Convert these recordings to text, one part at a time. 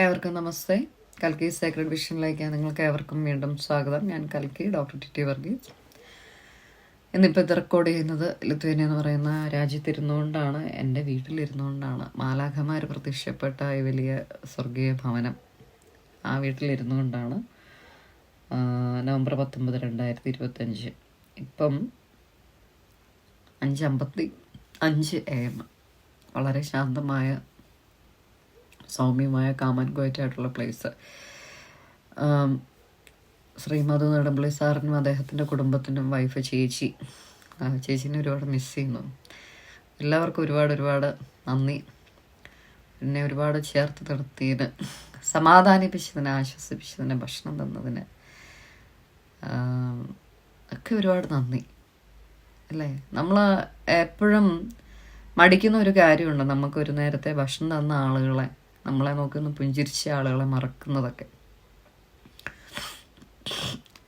ഏവർക്കും നമസ്തേ. കൽക്കി സേക്രഡ് വിഷനിലേക്ക് നിങ്ങൾക്ക് ഏവർക്കും വീണ്ടും സ്വാഗതം. ഞാൻ കൽക്കി ഡോക്ടർ ടി ടി വർഗീസ്. ഇന്നിപ്പോൾ ഇത് റെക്കോർഡ് ചെയ്യുന്നത് ലിത്വേനിയ എന്ന് പറയുന്ന രാജ്യത്തിരുന്നുകൊണ്ടാണ് എന്റെ വീട്ടിലിരുന്നുകൊണ്ടാണ്. മാലാഖമാർ പ്രത്യക്ഷപ്പെട്ട ഈ വലിയ സ്വർഗീയ ഭവനം ആ വീട്ടിലിരുന്നുകൊണ്ടാണ് നവംബർ പത്തൊമ്പത് രണ്ടായിരത്തി ഇരുപത്തഞ്ച് ഇപ്പം അഞ്ചമ്പത്തി അഞ്ച് എ എം വളരെ ശാന്തമായ സൗമ്യമായ കാമൻ ആയിട്ടുള്ള പ്ലേസ് ശ്രീ മധു നെടുമ്പള്ളി സാറിനും അദ്ദേഹത്തിന്റെ കുടുംബത്തിനും വൈഫ് ചേച്ചി. ചേച്ചീനെ ഒരുപാട് മിസ് ചെയ്യുന്നു. എല്ലാവർക്കും ഒരുപാട് ഒരുപാട് നന്ദി. എന്നെ ഒരുപാട് ചേർത്ത് നിർത്തിയതിന് സമാധാനിപ്പിച്ചതിന് ആശ്വസിപ്പിച്ചതിന് ഭക്ഷണം തന്നതിന് ഒക്കെ ഒരുപാട് നന്ദി. അല്ലേ? നമ്മൾ എപ്പോഴും മടിക്കുന്ന ഒരു കാര്യമുണ്ട്. നമുക്കൊരു നേരത്തെ ഭക്ഷണം തന്ന ആളുകളെ നമ്മളെ നോക്കുന്ന പുഞ്ചിരിച്ച ആളുകളെ മറക്കുന്നതൊക്കെ.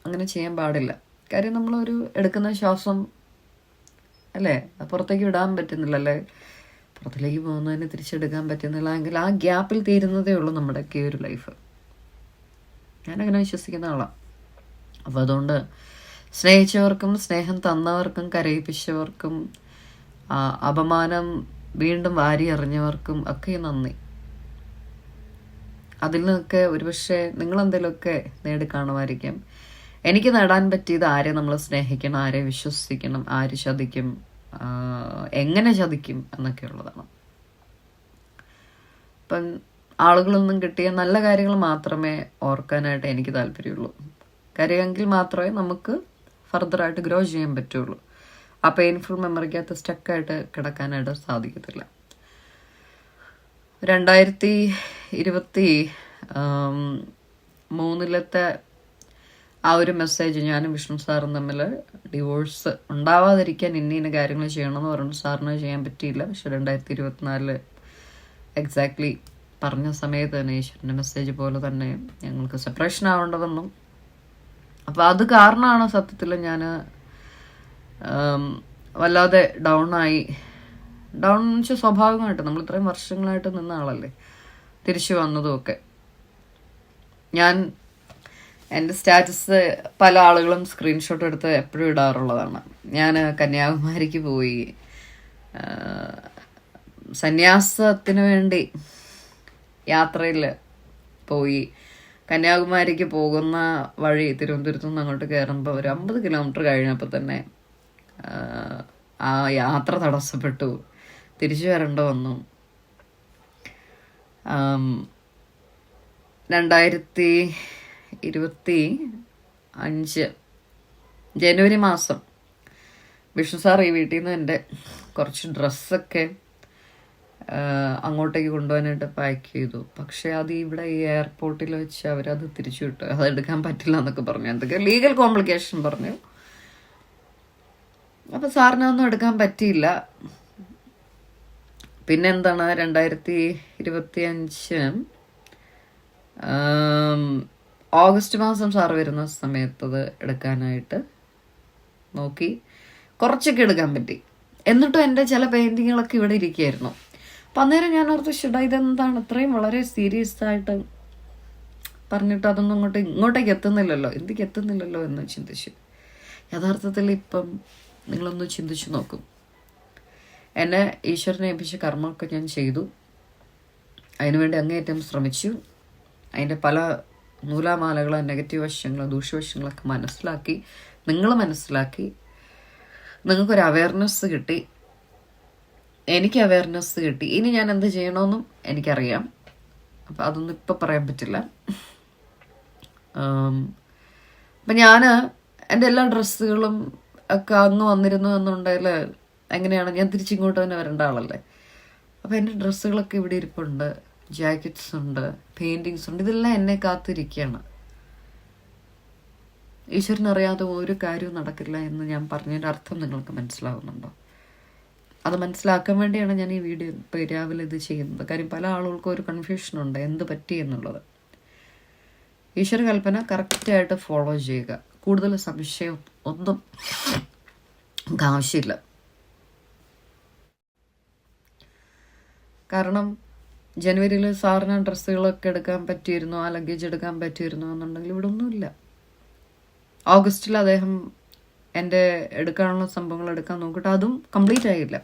അങ്ങനെ ചെയ്യാൻ പാടില്ല. കാര്യം നമ്മളൊരു എടുക്കുന്ന ശ്വാസം അല്ലേ? പുറത്തേക്ക് വിടാൻ പറ്റുന്നില്ല പറ്റുന്നില്ലല്ലേ? പുറത്തിലേക്ക് പോകുന്നതിന് തിരിച്ചെടുക്കാൻ പറ്റുന്നില്ല എങ്കിൽ ആ ഗ്യാപ്പിൽ തീരുന്നതേ ഉള്ളൂ നമ്മുടെയൊക്കെ ഒരു ലൈഫ്. ഞാനങ്ങനെ വിശ്വസിക്കുന്ന ആളാണ് അപ്പോൾ അതുകൊണ്ട് സ്നേഹിച്ചവർക്കും സ്നേഹം തന്നവർക്കും കരയിപ്പിച്ചവർക്കും അപമാനം വീണ്ടും വാരി എറിഞ്ഞവർക്കും ഒക്കെ നന്ദി. അതിൽ നിന്നൊക്കെ ഒരുപക്ഷെ നിങ്ങൾ എന്തെങ്കിലുമൊക്കെ നേടിക്കാണുമായിരിക്കും. എനിക്ക് നേടാൻ പറ്റിയത് ആരെ നമ്മൾ സ്നേഹിക്കണം ആരെ വിശ്വസിക്കണം ആര് ചതിക്കും എങ്ങനെ ചതിക്കും എന്നൊക്കെ ഉള്ളതാണ്. ഇപ്പം ആളുകളൊന്നും കിട്ടിയ നല്ല കാര്യങ്ങൾ മാത്രമേ ഓർക്കാനായിട്ട് എനിക്ക് താല്പര്യമുള്ളൂ. കാര്യമെങ്കിൽ മാത്രമേ നമുക്ക് ഫർദറായിട്ട് ഗ്രോ ചെയ്യാൻ പറ്റുള്ളൂ. ആ പെയിൻഫുൾ മെമ്മറിക്കകത്ത് സ്റ്റക്കായിട്ട് കിടക്കാനായിട്ട് സാധിക്കത്തില്ല. രണ്ടായിരത്തി ഇരുപത്തി മൂന്നിലത്തെ ആ ഒരു മെസ്സേജ് ഞാനും വിഷ്ണു സാറും തമ്മിൽ ഡിവോഴ്സ് ഉണ്ടാവാതിരിക്കാൻ ഇന്ന ഇന്ന കാര്യങ്ങൾ ചെയ്യണമെന്ന് പറഞ്ഞു. സാറിന് ചെയ്യാൻ പറ്റിയില്ല. പക്ഷെ രണ്ടായിരത്തി ഇരുപത്തിനാലിൽ എക്സാക്ട്ലി പറഞ്ഞ സമയത്ത് തന്നെ ഈശ്വരന്റെ മെസ്സേജ് പോലെ തന്നെ ഞങ്ങൾക്ക് സെപ്പറേഷൻ ആവേണ്ടതെന്നും. അപ്പോൾ അത് കാരണമാണ് സത്യത്തിൽ ഞാൻ വല്ലാതെ ഡൗൺ ആയി ഡൗൺ എന്ന് സ്വാഭാവികമായിട്ട് നമ്മൾ ഇത്രയും വർഷങ്ങളായിട്ട് നിന്ന ആളല്ലേ. തിരിച്ചു വന്നതും ഒക്കെ. ഞാൻ എന്റെ സ്റ്റാറ്റസ് പല ആളുകളും സ്ക്രീൻഷോട്ട് എടുത്ത് എപ്പോഴും ഇടാറുള്ളതാണ്. ഞാൻ കന്യാകുമാരിക്ക് പോയി. സന്യാസത്തിന് വേണ്ടി യാത്രയിൽ പോയി. കന്യാകുമാരിക്ക് പോകുന്ന വഴി തിരുവനന്തപുരത്ത് നിന്ന് അങ്ങോട്ട് കയറുമ്പോൾ ഒരു അമ്പത് കിലോമീറ്റർ കഴിഞ്ഞപ്പോൾ തന്നെ ആ യാത്ര തടസ്സപ്പെട്ടു. തിരിച്ചു വരേണ്ട വന്നു. രണ്ടായിരത്തി ഇരുപത്തി അഞ്ച് ജനുവരി മാസം. വിഷ്ണു സാർ ഈ വീട്ടിൽ നിന്ന് എന്റെ കുറച്ച് ഡ്രസ്സൊക്കെ അങ്ങോട്ടേക്ക് കൊണ്ടുപോകാനായിട്ട് പാക്ക് ചെയ്തു. പക്ഷെ അത് ഇവിടെ ഈ എയർപോർട്ടിൽ വെച്ച് അവരത് തിരിച്ചു വിട്ടു. അത് എടുക്കാൻ പറ്റില്ല എന്നൊക്കെ പറഞ്ഞു. എന്തൊക്കെ ലീഗൽ കോംപ്ലിക്കേഷൻ പറഞ്ഞു. അപ്പം സാറിനൊന്നും എടുക്കാൻ പറ്റിയില്ല. പിന്നെ എന്താണ് രണ്ടായിരത്തി ഇരുപത്തി അഞ്ച് ഓഗസ്റ്റ് മാസം സാർ വരുന്ന സമയത്ത് അത് എടുക്കാനായിട്ട് നോക്കി. കുറച്ചൊക്കെ എടുക്കാൻ പറ്റി. എന്നിട്ടും എന്റെ ചില പെയിന്റിങ്ങുകളൊക്കെ ഇവിടെ ഇരിക്കുകയായിരുന്നു. അപ്പം അന്നേരം ഞാൻ ഓർത്തു ഷിഡ ഇതെന്താണ്? ഇത്രയും വളരെ സീരിയസ് ആയിട്ട് പറഞ്ഞിട്ട് അതൊന്നും അങ്ങോട്ട് ഇങ്ങോട്ടേക്ക് എത്തുന്നില്ലല്ലോ. എന്തിക്ക് എത്തുന്നില്ലല്ലോ എന്ന് ചിന്തിച്ചു. യഥാർത്ഥത്തിൽ ഇപ്പം നിങ്ങളൊന്ന് ചിന്തിച്ചു നോക്കും. എന്നെ ഈശ്വരനെ ഏൽപ്പിച്ച കർമ്മമൊക്കെ ഞാൻ ചെയ്തു. അതിനുവേണ്ടി അങ്ങേയറ്റം ശ്രമിച്ചു. അതിന്റെ പല നൂലാമാലകളും നെഗറ്റീവ് വശങ്ങളും ദൂഷ്യവശങ്ങളൊക്കെ മനസ്സിലാക്കി നിങ്ങൾ മനസ്സിലാക്കി. നിങ്ങൾക്കൊരു അവയർനെസ് കിട്ടി. എനിക്ക് അവയർനെസ് കിട്ടി. ഇനി ഞാൻ എന്ത് ചെയ്യണമെന്നും എനിക്കറിയാം. അപ്പം അതൊന്നും ഇപ്പം പറയാൻ പറ്റില്ല. അപ്പം ഞാൻ എന്റെ എല്ലാ ഡ്രസ്സുകളും ഒക്കെ അങ്ങ് വന്നിരുന്നു എന്നുണ്ടെങ്കിൽ എങ്ങനെയാണ്? ഞാൻ തിരിച്ചിങ്ങോട്ട് തന്നെ വരേണ്ട ആളല്ലേ? അപ്പം എന്റെ ഡ്രസ്സുകളൊക്കെ ഇവിടെ ഇരിപ്പുണ്ട്. ജാക്കറ്റ്സ് ഉണ്ട് പെയിന്റിങ്സ് ഉണ്ട്. ഇതെല്ലാം എന്നെ കാത്തിരിക്കുകയാണ്. ഈശ്വരനറിയാതെ ഒരു കാര്യവും നടക്കില്ല എന്ന് ഞാൻ പറഞ്ഞതിന്റെ അർത്ഥം നിങ്ങൾക്ക് മനസ്സിലാവുന്നുണ്ടോ? അത് മനസ്സിലാക്കാൻ വേണ്ടിയാണ് ഞാൻ ഈ വീഡിയോ ഇപ്പോൾ രാവിലെ ഇത് ചെയ്യുന്നത്. കാര്യം പല ആളുകൾക്കും ഒരു കൺഫ്യൂഷൻ ഉണ്ട്. എന്ത് പറ്റി എന്നുള്ളത്. ഈശ്വര കൽപ്പന കറക്റ്റായിട്ട് ഫോളോ ചെയ്യുക. കൂടുതൽ സംശയം ഒന്നും ആവശ്യമില്ല. കാരണം ജനുവരിയിൽ സാറിന് ഡ്രസ്സുകളൊക്കെ എടുക്കാൻ പറ്റിയിരുന്നോ ആ ലഗേജ് എടുക്കാൻ പറ്റിയിരുന്നോ എന്നുണ്ടെങ്കിൽ ഇവിടെ ഒന്നുമില്ല. ഓഗസ്റ്റിൽ അദ്ദേഹം എന്റെ എടുക്കാനുള്ള സംഭവങ്ങൾ എടുക്കാൻ നോക്കിയിട്ട് അതും കംപ്ലീറ്റ് ആയില്ല.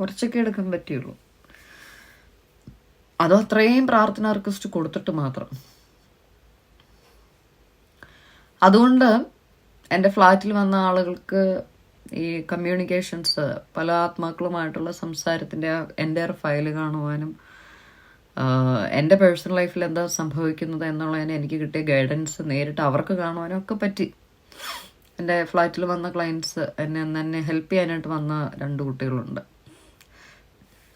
കുറച്ചൊക്കെ എടുക്കാൻ പറ്റിയുള്ളൂ. അതോ അത്രയും പ്രാർത്ഥന റിക്വസ്റ്റ് കൊടുത്തിട്ട് മാത്രം. അതുകൊണ്ട് എന്റെ ഫ്ലാറ്റിൽ വന്ന ആളുകൾക്ക് ഈ കമ്മ്യൂണിക്കേഷൻസ് പല ആത്മാക്കളുമായിട്ടുള്ള സംസാരത്തിന്റെ എന്റെ ഫയൽ കാണുവാനും എന്റെ പേഴ്സണൽ ലൈഫിൽ എന്താ സംഭവിക്കുന്നത് എന്നുള്ളതിന് എനിക്ക് കിട്ടിയ ഗൈഡൻസ് നേരിട്ട് അവർക്ക് കാണുവാനും ഒക്കെ പറ്റി. എന്റെ ഫ്ലാറ്റിൽ വന്ന ക്ലയൻസ് എന്നെ എന്നെ ഹെൽപ്പ് ചെയ്യാനായിട്ട് വന്ന രണ്ട് കുട്ടികളുണ്ട്.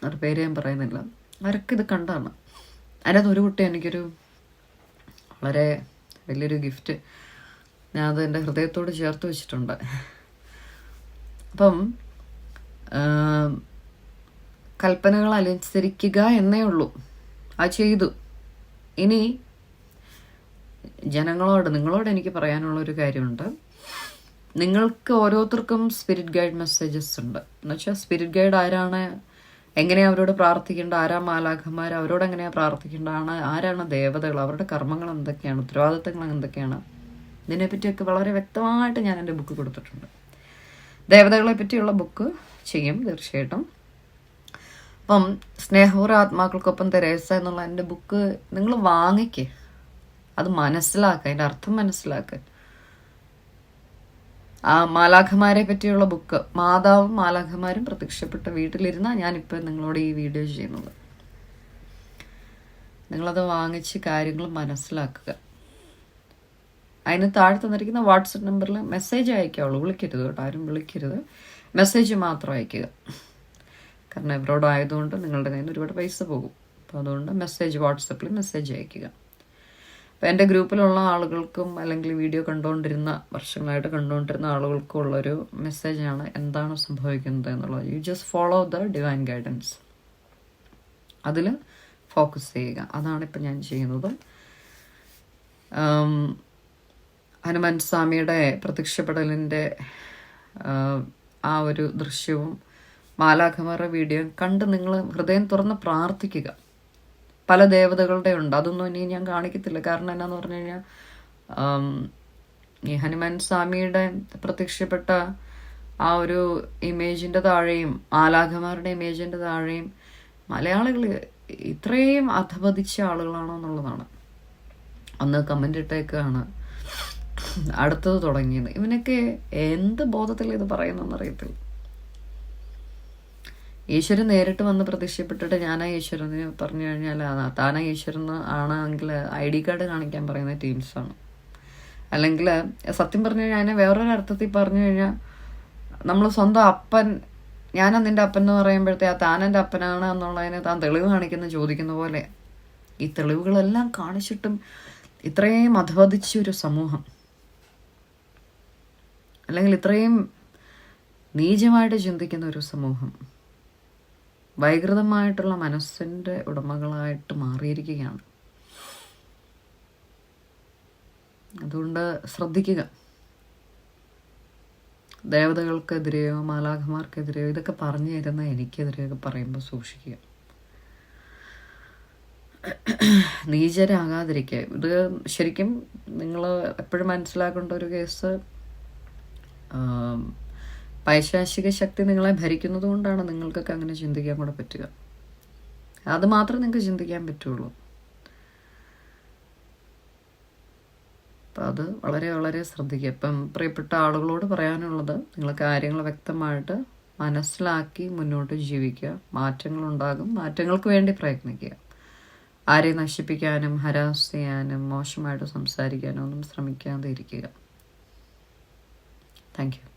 അവരുടെ പേര് ഞാൻ പറയുന്നില്ല. അവരൊക്കെ ഇത് കണ്ടാണ്. അതിനകത്ത് ഒരു കുട്ടി എനിക്കൊരു വളരെ വലിയൊരു ഗിഫ്റ്റ് ഞാൻ അത് എന്റെ ഹൃദയത്തോട് ചേർത്ത് വെച്ചിട്ടുണ്ട്. അപ്പം കൽപ്പനകൾ അനുസരിക്കുക എന്നേ ഉള്ളൂ. ആ ചെയ്തു. ഇനി ജനങ്ങളോട് നിങ്ങളോട് എനിക്ക് പറയാനുള്ള ഒരു കാര്യമുണ്ട്. നിങ്ങൾക്ക് ഓരോരുത്തർക്കും സ്പിരിറ്റ് ഗൈഡ് മെസ്സേജസ് ഉണ്ട്. എന്നുവെച്ചാൽ സ്പിരിറ്റ് ഗൈഡ് ആരാണ് എങ്ങനെയാണ് അവരോട് പ്രാർത്ഥിക്കേണ്ട ആരാ മാലാഖമാർ അവരോട് എങ്ങനെയാണ് പ്രാർത്ഥിക്കേണ്ടതാണ് ആരാണ് ദേവതകൾ അവരുടെ കർമ്മങ്ങൾ എന്തൊക്കെയാണ് ഉത്തരവാദിത്തങ്ങൾ എന്തൊക്കെയാണ്? ഇതിനെപ്പറ്റിയൊക്കെ വളരെ വ്യക്തമായിട്ട് ഞാൻ എന്റെ ബുക്ക് കൊടുത്തിട്ടുണ്ട്. ദേവതകളെ പറ്റിയുള്ള ബുക്ക് ചെയ്യും തീർച്ചയായിട്ടും. അപ്പം സ്നേഹപൂർവ ആത്മാക്കൾക്കൊപ്പം തെരേസ എന്നുള്ള എന്റെ ബുക്ക് നിങ്ങൾ വാങ്ങിക്ക്. അത് മനസ്സിലാക്കുക അതിന്റെ അർത്ഥം മനസ്സിലാക്കുക ആ മാലാഖമാരെ പറ്റിയുള്ള ബുക്ക് മാതാവും മാലാഖമാരും പ്രത്യക്ഷപ്പെട്ട വീട്ടിലിരുന്ന ഞാനിപ്പോൾ നിങ്ങളോട് ഈ വീഡിയോ ചെയ്യുന്നത്. നിങ്ങളത് വാങ്ങിച്ച് കാര്യങ്ങൾ മനസ്സിലാക്കുക. അതിന് താഴെ തന്നിരിക്കുന്ന വാട്സപ്പ് നമ്പറിൽ മെസ്സേജ് അയക്കാവുള്ളൂ. വിളിക്കരുത് കേട്ടോ. ആരും വിളിക്കരുത്. മെസ്സേജ് മാത്രം അയക്കുക. കാരണം എബ്രോഡ് ആയതുകൊണ്ട് നിങ്ങളുടെ കയ്യിൽ നിന്ന് ഒരുപാട് പൈസ പോകും. അപ്പോൾ അതുകൊണ്ട് മെസ്സേജ് വാട്സപ്പിൽ മെസ്സേജ് അയക്കുക. അപ്പോൾ എന്റെ ഗ്രൂപ്പിലുള്ള ആളുകൾക്കും അല്ലെങ്കിൽ വീഡിയോ കണ്ടുകൊണ്ടിരുന്ന വർഷങ്ങളായിട്ട് കണ്ടുകൊണ്ടിരുന്ന ആളുകൾക്കും ഉള്ളൊരു മെസ്സേജാണ് എന്താണ് സംഭവിക്കുന്നത് എന്നുള്ളത്. You just follow the divine guidance അതിൽ ഫോക്കസ് ചെയ്യുക. അതാണ് ഇപ്പം ഞാൻ ചെയ്യുന്നത്. ഹനുമാൻ സ്വാമിയുടെ പ്രത്യക്ഷപ്പെടലിന്റെ ആ ഒരു ദൃശ്യവും മാലാഖമാരുടെ വീഡിയോയും കണ്ട് നിങ്ങൾ ഹൃദയം തുറന്ന് പ്രാർത്ഥിക്കുക. പല ദേവതകളുടെ ഉണ്ട്. അതൊന്നും ഇനി ഞാൻ കാണിക്കത്തില്ല. കാരണം എന്നാന്ന് പറഞ്ഞു കഴിഞ്ഞാൽ ഈ ഹനുമാൻ സ്വാമിയുടെ പ്രത്യക്ഷപ്പെട്ട ആ ഒരു ഇമേജിന്റെ താഴെയും മാലാഖമാരുടെ ഇമേജിന്റെ താഴെയും മലയാളികൾ ഇത്രയും അധപതിച്ച ആളുകളാണോ എന്നുള്ളതാണ്. അന്ന് കമന്റ് ഇട്ടേക്കാണ്. അടുത്തത് തുടങ്ങിയത്. ഇവനൊക്കെ എന്ത് ബോധത്തിൽ ഇത് പറയുന്നറിയത്തില്ല ഈശ്വരൻ നേരിട്ട് വന്ന് പ്രത്യക്ഷപ്പെട്ടിട്ട് ഞാനാ ഈശ്വരന് പറഞ്ഞു കഴിഞ്ഞാൽ താനാ ഈശ്വരൻ ആണെങ്കിൽ ഐ ഡി കാർഡ് കാണിക്കാൻ പറയുന്ന ടീംസാണ് അല്ലെങ്കിൽ സത്യം പറഞ്ഞു കഴിഞ്ഞാൽ അതിനെ വേറൊരു അർത്ഥത്തിൽ പറഞ്ഞു കഴിഞ്ഞാൽ നമ്മൾ സ്വന്തം അപ്പൻ ഞാനാ നിന്റെ അപ്പൻ എന്ന് പറയുമ്പോഴത്തേ ആ താൻ എന്റെ അപ്പനാണ് എന്നുള്ളതിന് താൻ തെളിവ് കാണിക്കുന്ന ചോദിക്കുന്ന പോലെ ഈ തെളിവുകളെല്ലാം കാണിച്ചിട്ടും ഇത്രയും അധവദിച്ച ഒരു സമൂഹം. അല്ലെങ്കിൽ ഇത്രയും നീചമായിട്ട് ചിന്തിക്കുന്ന ഒരു സമൂഹം വൈകൃതമായിട്ടുള്ള മനസ്സിന്റെ ഉടമകളായിട്ട് മാറിയിരിക്കുകയാണ്. അതുകൊണ്ട് ശ്രദ്ധിക്കുക. ദേവതകൾക്കെതിരെയോ മാലാഖമാർക്കെതിരെയോ ഇതൊക്കെ പറഞ്ഞു തരുന്ന എനിക്കെതിരെയൊക്കെ പറയുമ്പോൾ സൂക്ഷിക്കുക. നീചരാകാതിരിക്കുക. ഇത് ശരിക്കും നിങ്ങൾ എപ്പോഴും മനസ്സിലാക്കേണ്ട ഒരു കേസ് പൈശാചിക ശക്തി നിങ്ങളെ ഭരിക്കുന്നത് കൊണ്ടാണ് നിങ്ങൾക്കൊക്കെ അങ്ങനെ ചിന്തിക്കാൻ കൂടെ പറ്റുക. അത് മാത്രം നിങ്ങൾക്ക് ചിന്തിക്കാൻ പറ്റുള്ളൂ. അപ്പം അത് വളരെ വളരെ ശ്രദ്ധിക്കുക. ഇപ്പം പ്രിയപ്പെട്ട ആളുകളോട് പറയാനുള്ളത് നിങ്ങൾ കാര്യങ്ങൾ വ്യക്തമായിട്ട് മനസ്സിലാക്കി മുന്നോട്ട് ജീവിക്കുക. മാറ്റങ്ങളുണ്ടാകും. മാറ്റങ്ങൾക്ക് വേണ്ടി പ്രയത്നിക്കുക. ആരെയും നശിപ്പിക്കാനും ഹരാസ് ചെയ്യാനും മോശമായിട്ട് സംസാരിക്കാനും ഒന്നും ശ്രമിക്കാതെ ഇരിക്കുക. Thank you